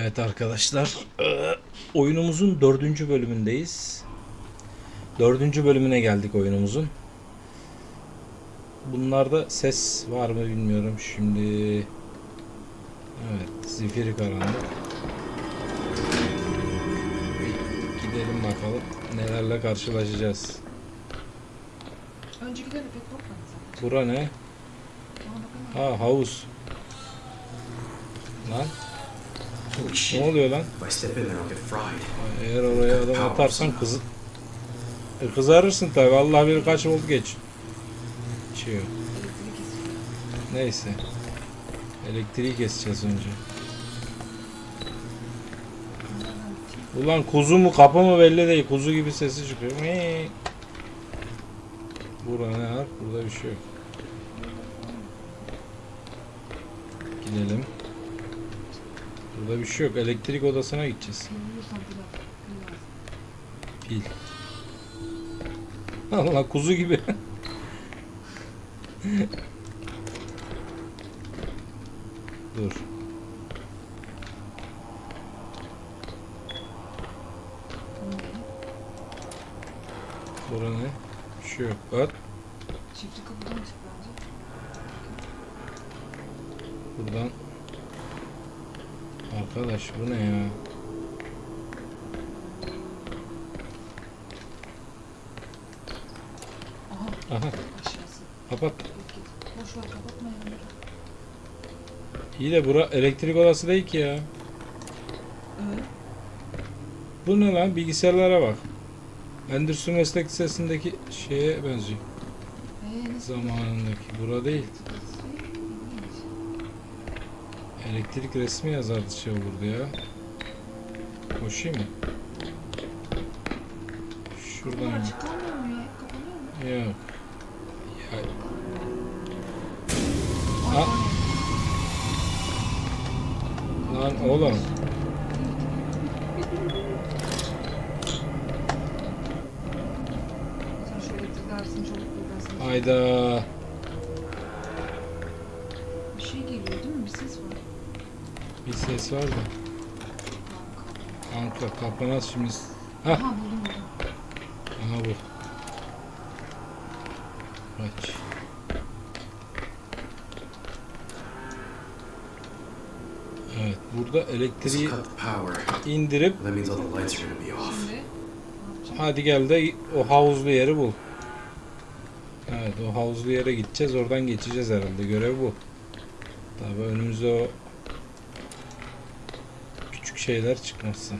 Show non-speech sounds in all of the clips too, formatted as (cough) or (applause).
Evet arkadaşlar, eee, oyunumuzun dördüncü bölümündeyiz. Dördüncü bölümüne geldik oyunumuzun. Bunlarda ses var mı bilmiyorum şimdi. Evet, zifiri karanlık. Bir gidelim bakalım nelerle karşılaşacağız. Öncekiler pek zaten. Bura ne? Ha havuz. Lan ne oluyor lan? Eğer oraya adam atarsan kızı e, kızarırsın tabi. Allah bilir kaç volt geç. Elektrik kesiyor. Neyse. Elektriği keseceğiz önce. Ulan kuzu mu kapı mı belli değil. Kuzu gibi sesi çıkıyor. Mii. Burada ne var? Burada bir şey yok. Gidelim. Burada bir şey yok. Elektrik odasına gideceğiz. Pil. (laughs) Allah kuzu gibi. (laughs) Dur. Bura ne? Bir şey yok. At. Çiftlik kapıdan çık bence. Buradan. Arkadaş bu ne ya? Aha Aha aşağısı. kapat. Boş ver kapatma. İyi de bura elektrik odası değil ki ya. Evet. Bu ne lan? Bilgisayarlara bak. Endüstri Meslek Lisesi'ndeki şeye benziyor. Nasıl? Zamanındaki. Bura değil. Elektrik resmi yazardı şey olurdu ya. Koşayım mı? Şuradan. Bunlar açık kalmıyor mu ya? Kapanıyor mu? Yok. Ya, Ay, Ha. ay. lan oğlum. Sen Bir ses var da. Kanka kapanaz şimdi. Hah. Aha buldum buldum. Aha bu. Aç. Evet, burada elektriği indirip hadi gel de o havuzlu yeri bul. Evet, o havuzlu yere gideceğiz. Oradan geçeceğiz herhalde. Görev bu. Tabii önümüzde o şeyler çıkmazsa.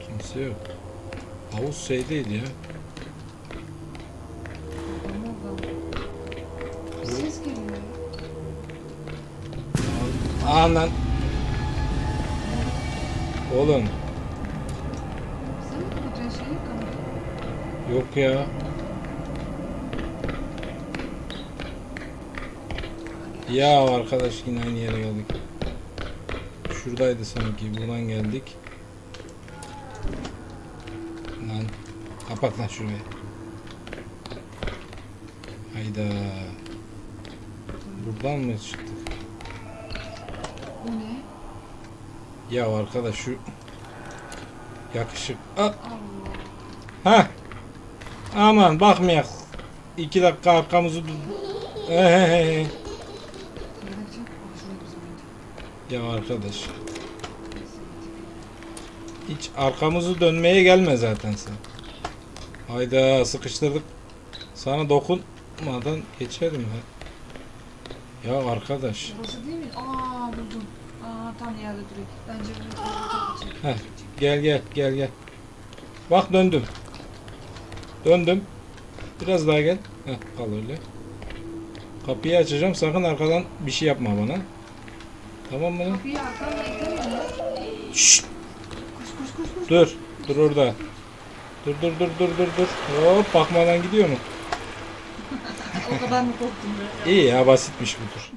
Kimse yok. Havuz şey değil ya. Ses geliyor ya. Anan. Oğlum Sen mi kapatacaksın şeyi kamerayı? yok ya. Ya arkadaş yine aynı yere geldik. Şuradaydı sanki. Buradan geldik. Lan kapat lan şurayı. Hayda. Buradan mı çıktık? Bu ne? Ya arkadaş şu yakışık. Allah. Ha. Aman bakmayak. İki dakika arkamızı. Ehehehe. Ya arkadaş. Hiç arkamızı dönmeye gelme zaten sen. Hayda sıkıştırdık. Sana dokunmadan geçerim ha. Ya arkadaş. Burası değil mi? Aa buldum. Aa tam yerde duruyor. Bence çek. Heh. Gel gel gel gel. Bak döndüm. Döndüm. Biraz daha gel. Heh, kal öyle. Kapıyı açacağım. Sakın arkadan bir şey yapma bana. Tamam mı lan? Şşt. Dur. Dur orada. Dur dur dur dur dur dur. Hop bakmadan gidiyor mu? (laughs) o kadar mı korktun be? İyi ya basitmiş bu tur.